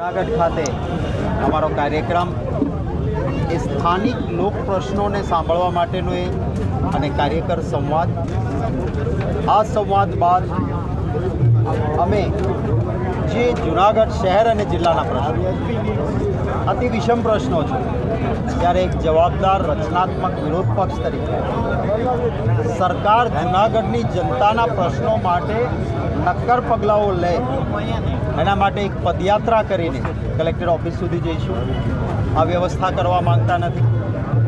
જૂનાગઢ ખાતે અમારો કાર્યક્રમ એ સ્થાનિક લોક પ્રશ્નોને સાંભળવા માટેનો એ અને કાર્યકર સંવાદ. આ સંવાદ બાદ અમે જે જૂનાગઢ શહેર અને જિલ્લાના પ્રશ્નો અતિ વિષમ પ્રશ્નો છે, ત્યારે એક જવાબદાર રચનાત્મક વિરોધ પક્ષ તરીકે સરકાર જૂનાગઢની જનતાના પ્રશ્નો માટે નક્કર પગલાઓ લે. એના માટે એક પદયાત્રા કરીને કલેક્ટર ઓફિસ સુધી જઈશું. આ વ્યવસ્થા કરવા માંગતા નથી.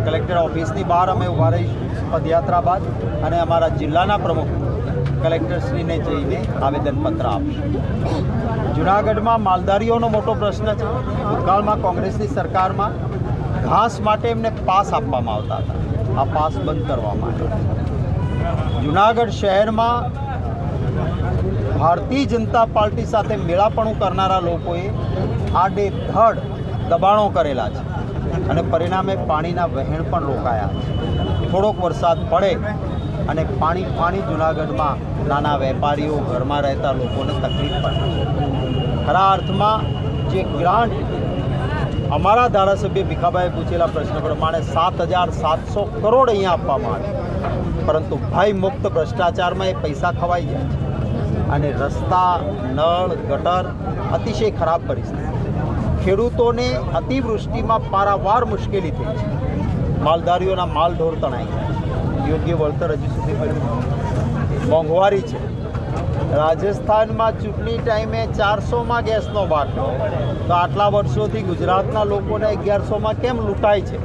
કલેક્ટર ઓફિસની બહાર અમે ઊભા રહીશું પદયાત્રા બાદ અને અમારા જિલ્લાના પ્રમુખ કલેક્ટરશ્રીને જઈને આવેદનપત્ર આપશું. જુનાગઢમાં માલધારીઓનો મોટો પ્રશ્ન છે. ભૂતકાળમાં કોંગ્રેસની સરકારમાં ઘાસ માટે એમને પાસ આપવામાં આવતા હતા. આ પાસ બંધ કરવામાં આવ્યો જુનાગઢ શહેરમાં ભારતીય જનતા પાર્ટી સાથે મેળાપણું કરનારા લોકોએ આડે ધડ દબાણો કરેલા છે અને પરિણામે પાણીના વહેણ પણ રોકાયા છે. થોડોક વરસાદ પડે અને પાણી પાણી જુનાગઢમાં નાના વેપારીઓ ઘરમાં રહેતા લોકોને તકલીફ પડે ખરા અર્થમાં જે ગ્રાન્ટ અમારા ધારાસભ્ય ભીખાભાઈએ પૂછેલા પ્રશ્ન પ્રમાણે સાત હજાર સાતસો કરોડ અહીંયા આપવામાં આવે પરંતુ ભય મુક્ત ભ્રષ્ટાચારમાં એ પૈસા ખવાઈ જાય છે. અને રસ્તા, નળ, ગટર અતિશય ખરાબ પરિસ્થિતિ. ખેડૂતોને અતિવૃષ્ટિમાં પારાવાર મુશ્કેલી થઈ છે. માલધારીઓના માલ ઢોર તણાઈ ગયા યોગ્ય વળતર હજી સુધી મળ્યું મોંઘવારી છે. રાજસ્થાનમાં ચૂંટણી ટાઈમે ચારસોમાં ગેસનો બાટલો. તો આટલા વર્ષોથી ગુજરાતના લોકોને અગિયારસોમાં કેમ લૂંટાય છે?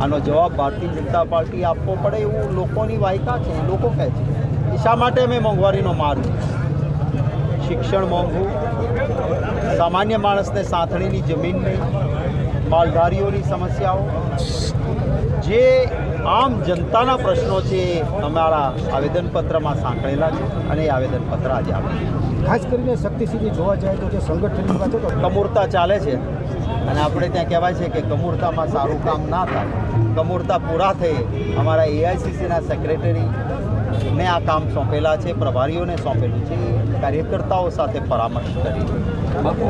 આનો જવાબ ભારતીય જનતા પાર્ટી આપવો પડે એવું લોકોની વાયકા છે લોકો કહે છે. એ શા માટે અમે મોંઘવારીનો માર શિક્ષણ મોંઘું, સામાન્ય માણસને સાંથણીની જમીન નહીં, માલધારીઓની સમસ્યાઓ. જે આમ જનતાના પ્રશ્નો છે અમારા આવેદનપત્રમાં સાંકળેલા છે અને એ આવેદનપત્ર આજે આપણે ખાસ કરીને શક્તિસિંહજી જોવા જાય તો જે સંગઠનની વાત તો કમૂરતા ચાલે છે. અને આપણે ત્યાં કહેવાય છે કે કમૂરતામાં સારું કામ ના થાય. કમૂરતા પૂરા થઈ અમારા એઆઈસીસીના સેક્રેટરી ને આ કામ સોંપેલા છે પ્રભારીઓને સોંપેલું છે. કાર્યકર્તાઓ સાથે પરામર્શ કરી.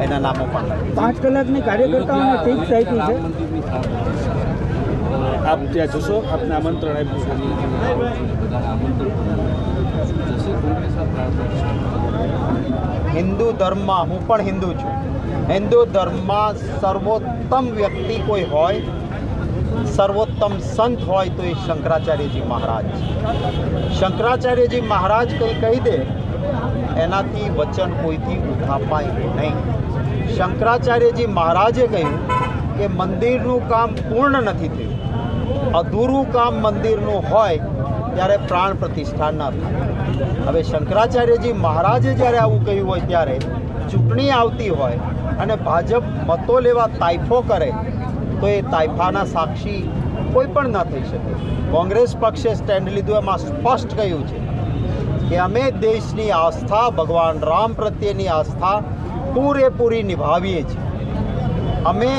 એના નામો પણ. પાંચ કલાકની કાર્યકર્તાઓને ટીપ આપી છે. આપ ત્યાં જશો, આપને આમંત્રણ આપ્યું હિન્દુ ધર્મમાં, હું પણ હિન્દુ છું. હિન્દુ ધર્મમાં સર્વોત્તમ વ્યક્તિ કોઈ હોય, સર્વોત્તમ સંત હોય તો એ શંકરાચાર્યજી મહારાજ. છે શંકરાચાર્યજી મહારાજ કંઈ કહી દે, એનાથી વચન કોઈથી ઉઠાપાય નહીં. શંકરાચાર્યજી મહારાજે કહ્યું કે મંદિરનું કામ પૂર્ણ નથી થયું. અધૂરું કામ મંદિરનું હોય ત્યારે પ્રાણ પ્રતિષ્ઠા ન થાય. હવે શંકરાચાર્યજી મહારાજે જ્યારે આવું કહ્યું હોય ત્યારે ચૂંટણી આવતી હોય અને ભાજપ મતો લેવા તાઇફો કરે, તો એ તાઇફાના સાક્ષી કોઈ પણ ન થઈ શકે. કોંગ્રેસ પક્ષે સ્ટેન્ડ લીધું એમાં સ્પષ્ટ કહ્યું છે કે અમે દેશની આસ્થા, ભગવાન રામ પ્રત્યેની આસ્થા પૂરેપૂરી નિભાવીએ છીએ. અમે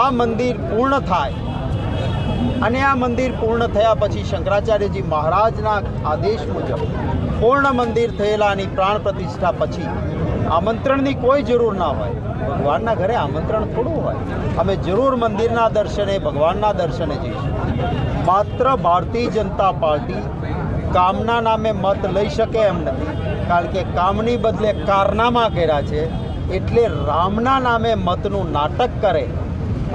આ મંદિર પૂર્ણ થાય અને આ મંદિર પૂર્ણ થયા પછી શંકરાચાર્યજી મહારાજના આદેશ મુજબ પૂર્ણ મંદિર થયેલાની પ્રાણ પ્રતિષ્ઠા પછી આમંત્રણની કોઈ જરૂર ના હોય. ભગવાનના ઘરે આમંત્રણ થોડું હોય. અમે જરૂર મંદિરના દર્શને, ભગવાનના દર્શને જઈશું. માત્ર ભારતીય જનતા પાર્ટી કામના નામે મત લઈ શકે એમ નથી. કારણ કે કામની બદલે કારનામા કર્યા છે, એટલે રામના નામે મતનું નાટક કરે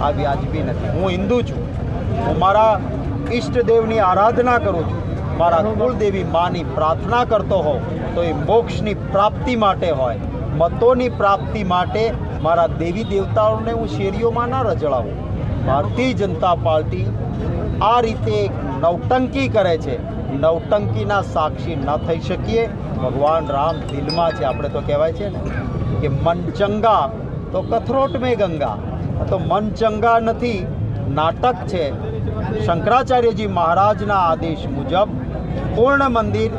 આ વ્યાજબી નથી. હું હિન્દુ છું. હું મારા ઈષ્ટદેવની આરાધના કરું છું. મારા કુળદેવી માની પ્રાર્થના કરતો હોઉં તો એ મોક્ષની પ્રાપ્તિ માટે હોય. મતોની પ્રાપ્તિ માટે મારા દેવી દેવતાઓને હું શેરીઓમાં ના રજળાવું ભારતીય જનતા પાર્ટી આ રીતે એક નવટંકી કરે છે. નવટંકીના સાક્ષી ન થઈ શકીએ. ભગવાન રામ દિલમાં છે, આપણે તો કહેવાય છે ને, કે મન ચંગા તો કથરોટ મેં ગંગા તો મન ચંગા નથી નાટક છે. શંકરાચાર્યજી મહારાજના આદેશ મુજબ પૂર્ણ મંદિર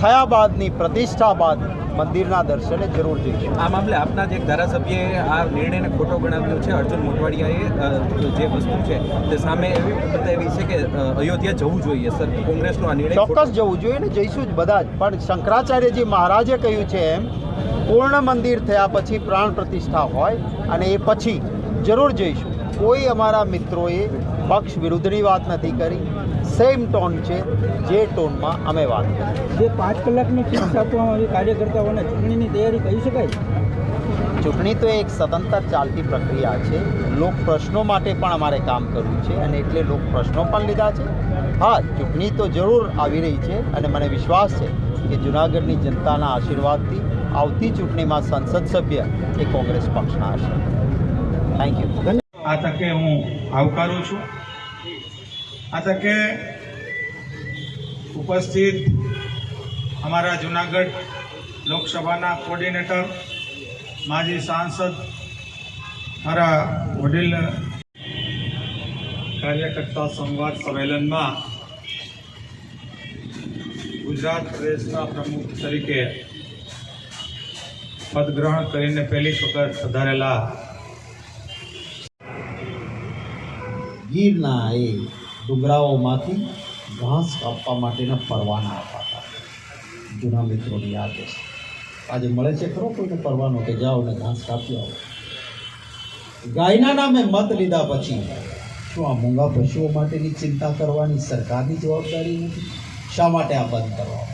થયા બાદની પ્રતિષ્ઠા બાદ મંદિરના દર્શને જરૂર જઈશું. આ મામલે આપના જે ધારાસભ્યએ આ નિર્ણયને ખોટો ગણાવ્યો છે અર્જુન મોટવાડિયાએ જે વસ્તુ છે તે સામે એવી બતાવી છે કે અયોધ્યા જવું જોઈએ સર કોંગ્રેસનો આ નિર્ણય ચોક્કસ જવું જોઈએ ને જઈશું જ બધા જ. પણ શંકરાચાર્યજી મહારાજે કહ્યું છે એમ પૂર્ણ મંદિર થયા પછી પ્રાણ પ્રતિષ્ઠા હોય અને એ પછી જરૂર જઈશું. કોઈ અમારા મિત્રોએ પક્ષ વિરુદ્ધની વાત નથી કરી. સેમ ટોન છે જે ટોનમાં અમે વાત કરી. જે પાંચ કલાકની ફીસ આપવામાં આવી કાર્યકર્તાઓને ચૂંટણીની તૈયારી કહી શકાય? ચૂંટણી તો એક સતંતર ચાલતી પ્રક્રિયા છે. લોક પ્રશ્નો માટે પણ અમારે કામ કરવું છે અને એટલે લોક પ્રશ્નો પણ લીધા છે. હા ચૂંટણી તો જરૂર આવી રહી છે અને મને વિશ્વાસ છે કે જુનાગઢની જનતાના આશીર્વાદથી આવતી ચૂંટણીમાં સંસદ સભ્ય એ કોંગ્રેસ પક્ષના હશે. થેન્ક યુ આ તકે હું આવકારું છું. આ તકે ઉપસ્થિત અમારા જુનાગઢ લોકસભાના કોર્ડિનેટર, માજી સાંસદ, મારા વડીલ કાર્યકર્તા સંવાદ સંમેલનમાં ગુજરાત પ્રદેશના પ્રમુખ તરીકે પદગ્રહણ કરીને પહેલી વખત પધારેલા ગીરના એ ડુંગરાઓમાંથી ઘાસ કાપવા માટેના પરવાના અપાતા. જૂના મિત્રોની યાદ છે. આજે મળે છે ખરો કોઈને પરવાનો કે જાઓ ને ઘાસ કાપી આવો. ગાયના નામે મત લીધા પછી શું આ મૂંગા પશુઓ માટેની ચિંતા કરવાની સરકારની જવાબદારી નથી? શા માટે આ બંધ કરવા